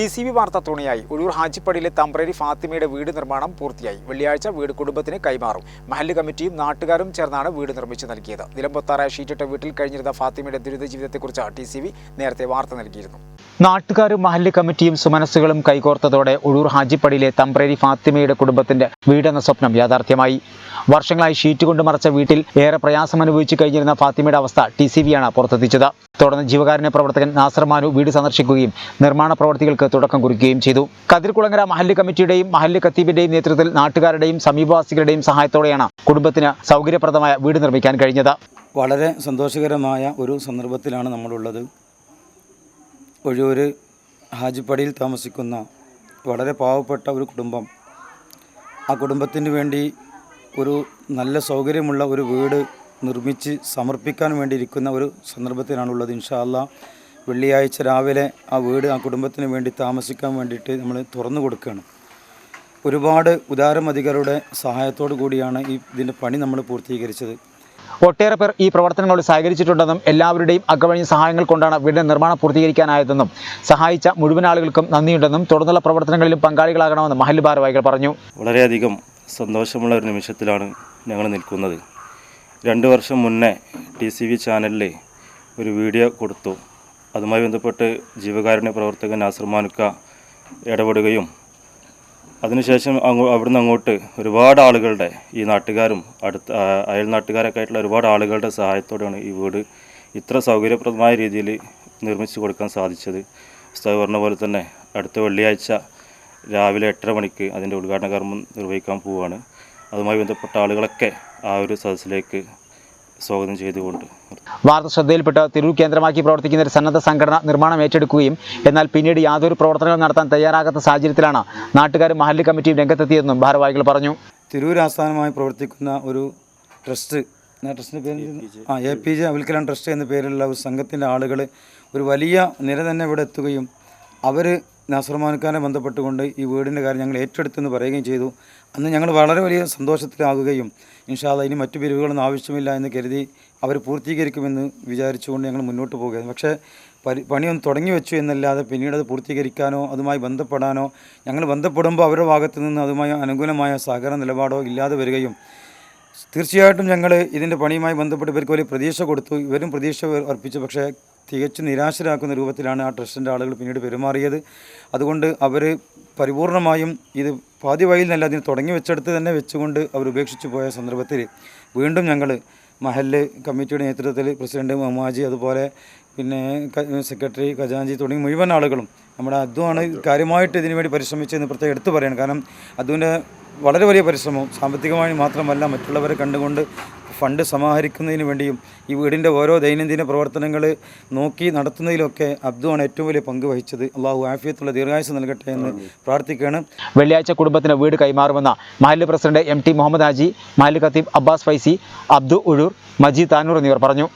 T C B വാർത്ത തുണയായി ഒഴൂർ ഹാജിപ്പടിയിലെ തമ്പ്രേരി ഫാത്തിമയുടെ വീട് നിർമ്മാണം പൂർത്തിയായി. വെള്ളിയാഴ്ച വീട് കുടുംബത്തിന് കൈമാറും. മഹല്ല് കമ്മിറ്റിയും നാട്ടുകാരും ചേർന്നാണ് വീട് നിർമ്മിച്ചു നൽകിയത്. നിലംപൊത്താറായ ഷീറ്റിട്ട വീട്ടിൽ കഴിഞ്ഞിരുന്ന ഫാത്തിമയുടെ ദുരിത ജീവിതത്തെക്കുറിച്ച് ടി സി ബി നേരത്തെ വാർത്ത നൽകിയിരുന്നു. നാട്ടുകാരും മഹല്ല് കമ്മിറ്റിയും സുമനസ്സുകളും കൈകോർത്തതോടെ ഉഴൂർ ഹാജിപ്പടിയിലെ തമ്പ്രേരി ഫാത്തിമയുടെ കുടുംബത്തിന്റെ വീടെന്ന സ്വപ്നം യാഥാർത്ഥ്യമായി. വർഷങ്ങളായി ഷീറ്റ് കൊണ്ട് മറച്ച വീട്ടിൽ ഏറെ പ്രയാസം അനുഭവിച്ചു കഴിഞ്ഞിരുന്ന ഫാത്തിമയുടെ അവസ്ഥ ടി സി ബിയാണ് പുറത്തെത്തിച്ചത്. തുടർന്ന് ജീവകാരുണ്യ പ്രവർത്തകൻ നാസർ മാനു വീട് സന്ദർശിക്കുകയും നിർമ്മാണ പ്രവർത്തികൾക്ക് തുടക്കം കുറിക്കുകയും ചെയ്തു. കതിർകുളങ്ങര മഹല്ല് കമ്മിറ്റിയുടെയും മഹല്ല് ഖത്തീബിന്റെയും നേതൃത്വത്തിൽ നാട്ടുകാരുടെയും സമീപവാസികളുടെയും സഹായത്തോടെയാണ് കുടുംബത്തിന് സൗകര്യപ്രദമായ വീട് നിർമ്മിക്കാൻ കഴിഞ്ഞത്. വളരെ സന്തോഷകരമായ ഒരു സന്ദർഭത്തിലാണ് നമ്മളുള്ളത്. ഒഴൂര് ഹാജിപ്പടിയിൽ താമസിക്കുന്ന വളരെ പാവപ്പെട്ട ഒരു കുടുംബം. ആ കുടുംബത്തിന് വേണ്ടി ഒരു നല്ല സൗകര്യമുള്ള ഒരു വീട് നിർമ്മിച്ച് സമർപ്പിക്കാൻ വേണ്ടിയിരിക്കുന്ന ഒരു സന്ദർഭത്തിലാണുള്ളത്. ഇൻഷാല്ല വെള്ളിയാഴ്ച രാവിലെ ആ വീട് ആ കുടുംബത്തിന് വേണ്ടി താമസിക്കാൻ വേണ്ടിയിട്ട് നമ്മൾ തുറന്നു കൊടുക്കുകയാണ്. ഒരുപാട് ഉദാരമതികളുടെ സഹായത്തോടു കൂടിയാണ് ഈ ഇതിന്റെ പണി നമ്മൾ പൂർത്തീകരിച്ചത്. ഒട്ടേറെ പേർ ഈ പ്രവർത്തനങ്ങളോട് സഹകരിച്ചിട്ടുണ്ടെന്നും എല്ലാവരുടെയും അകവഴി സഹായങ്ങൾ കൊണ്ടാണ് വീടിന്റെ നിർമ്മാണം പൂർത്തീകരിക്കാനായതെന്നും സഹായിച്ച മുഴുവൻ ആളുകൾക്കും നന്ദിയുണ്ടെന്നും തുടർന്നുള്ള പ്രവർത്തനങ്ങളിലും പങ്കാളികളാകണമെന്നും മഹല്ല് ഭാരവാഹികൾ പറഞ്ഞു. വളരെയധികം സന്തോഷമുള്ള ഒരു നിമിഷത്തിലാണ് ഞങ്ങൾ നിൽക്കുന്നത്. രണ്ട് വർഷം മുന്നേ ടി സി വി ചാനലിൽ ഒരു വീഡിയോ കൊടുത്തു. അതുമായി ബന്ധപ്പെട്ട് ജീവകാരുണ്യ പ്രവർത്തകൻ നാസർ മാനുക്ക ഇടപെടുകയും അതിനുശേഷം അങ്ങോ അവിടുന്ന് അങ്ങോട്ട് ഒരുപാട് ആളുകളുടെ ഈ നാട്ടുകാരും അടുത്ത അയൽ നാട്ടുകാരൊക്കെ ആയിട്ടുള്ള ഒരുപാട് ആളുകളുടെ സഹായത്തോടെയാണ് ഈ വീട് ഇത്ര സൗകര്യപ്രദമായ രീതിയിൽ നിർമ്മിച്ചു കൊടുക്കാൻ സാധിച്ചത്. ഉസ്താദ് പറഞ്ഞ പോലെ തന്നെ അടുത്ത വെള്ളിയാഴ്ച രാവിലെ എട്ടര മണിക്ക് അതിന്റെ ഉദ്ഘാടന കർമ്മം നിർവഹിക്കാൻ പോവുകയാണ് അതുമായി ബന്ധപ്പെട്ട ആളുകളൊക്കെ ആ ഒരു സദസ്സിലേക്ക് സ്വാഗതം ചെയ്തുകൊണ്ട് വാർത്ത ശ്രദ്ധയിൽപ്പെട്ട തിരൂർ കേന്ദ്രമാക്കി പ്രവർത്തിക്കുന്ന ഒരു സന്നദ്ധ സംഘടന നിർമ്മാണം ഏറ്റെടുക്കുകയും എന്നാൽ പിന്നീട് യാതൊരു പ്രവർത്തനങ്ങളും നടത്താൻ തയ്യാറാകാത്ത സാഹചര്യത്തിലാണ് നാട്ടുകാരും മഹല്ലി കമ്മിറ്റിയും രംഗത്തെത്തിയതെന്നും ഭാരവാഹികൾ പറഞ്ഞു. തിരൂർ ആസ്ഥാനമായി പ്രവർത്തിക്കുന്ന ഒരു ട്രസ്റ്റ് ആ ട്രസ്റ്റിന്റെ പേര് ആ A P J Abul Kalam trust എന്ന പേരിലുള്ള ഒരു സംഘത്തിന്റെ ആളുകൾ ഒരു വലിയ നിര തന്നെ ഇവിടെ എത്തുകയും അവർ നാസർമാനുക്കാനെ ബന്ധപ്പെട്ടുകൊണ്ട് ഈ വീടിന്റെ കാര്യം ഞങ്ങൾ ഏറ്റെടുത്തെന്ന് പറയുകയും ചെയ്തു. അന്ന് ഞങ്ങൾ വളരെ വലിയ സന്തോഷത്തിലാകുകയും ഇൻഷാല്ല ഇനി മറ്റു പിരിവുകളൊന്നും ആവശ്യമില്ല എന്ന് കരുതി അവർ പൂർത്തീകരിക്കുമെന്ന് വിചാരിച്ചുകൊണ്ട് ഞങ്ങൾ മുന്നോട്ട് പോകുകയാണ് പക്ഷേ പരി പണിയൊന്ന് തുടങ്ങി വെച്ചു എന്നല്ലാതെ പിന്നീട് അത് പൂർത്തീകരിക്കാനോ അതുമായി ബന്ധപ്പെടാനോ ഞങ്ങൾ ബന്ധപ്പെടുമ്പോൾ അവരുടെ ഭാഗത്തു നിന്ന് അതുമായി അനുകൂലമായ സഹകരണ നിലപാടോ ഇല്ലാതെ വരികയും തീർച്ചയായിട്ടും ഞങ്ങൾ ഇതിന്റെ പണിയുമായി ബന്ധപ്പെട്ട് ഇവർക്ക് വലിയ പ്രതീക്ഷ കൊടുത്തു. ഇവരും പ്രതീക്ഷ അർപ്പിച്ചു. പക്ഷേ തികച്ചും നിരാശരാക്കുന്ന രൂപത്തിലാണ് ആ ട്രസ്റ്റിന്റെ ആളുകൾ പിന്നീട് പെരുമാറിയത്. അതുകൊണ്ട് അവർ പരിപൂർണമായും ഇത് പാതി വഴിയിൽ നിന്നല്ല അതിന് തുടങ്ങി വെച്ചെടുത്ത് തന്നെ വെച്ചുകൊണ്ട് അവർ ഉപേക്ഷിച്ചു പോയ സന്ദർഭത്തിൽ വീണ്ടും ഞങ്ങൾ മഹല്ല് കമ്മിറ്റിയുടെ നേതൃത്വത്തിൽ പ്രസിഡന്റ് മമാജി അതുപോലെ പിന്നെ സെക്രട്ടറി ഖജാൻജി തുടങ്ങി മുഴുവൻ ആളുകളും നമ്മുടെ അദ്വാണ് കാര്യമായിട്ട് ഇതിനു വേണ്ടി പരിശ്രമിച്ചതെന്ന് പ്രത്യേകം എടുത്തു പറയണം. കാരണം അതുവിന്റെ വളരെ വലിയ പരിശ്രമം സാമ്പത്തികമായി മാത്രമല്ല മറ്റുള്ളവരെ കണ്ടുകൊണ്ട് ഫണ്ട് സമാഹരിക്കുന്നതിന് വേണ്ടിയും ഈ വീടിന്റെ ഓരോ ദൈനംദിന പ്രവർത്തനങ്ങൾ നോക്കി നടത്തുന്നതിലൊക്കെ അബ്ദുവാണ് ഏറ്റവും വലിയ പങ്ക് വഹിച്ചത്. അള്ളാഹു ആഫിയത്തുള്ള ദീർഘായുസ് നൽകട്ടെ എന്ന് പ്രാർത്ഥിക്കുകയാണ്. വെള്ളിയാഴ്ച കുടുംബത്തിന് വീട് കൈമാറുമെന്ന മഹല്ല് president M T Muhammad Haji മഹല്ല് ഖത്തീബ് അബ്ബാസ് ഫൈസി അബ്ദു ഉഴൂർ മജീദ് താനൂർ എന്നിവർ പറഞ്ഞു.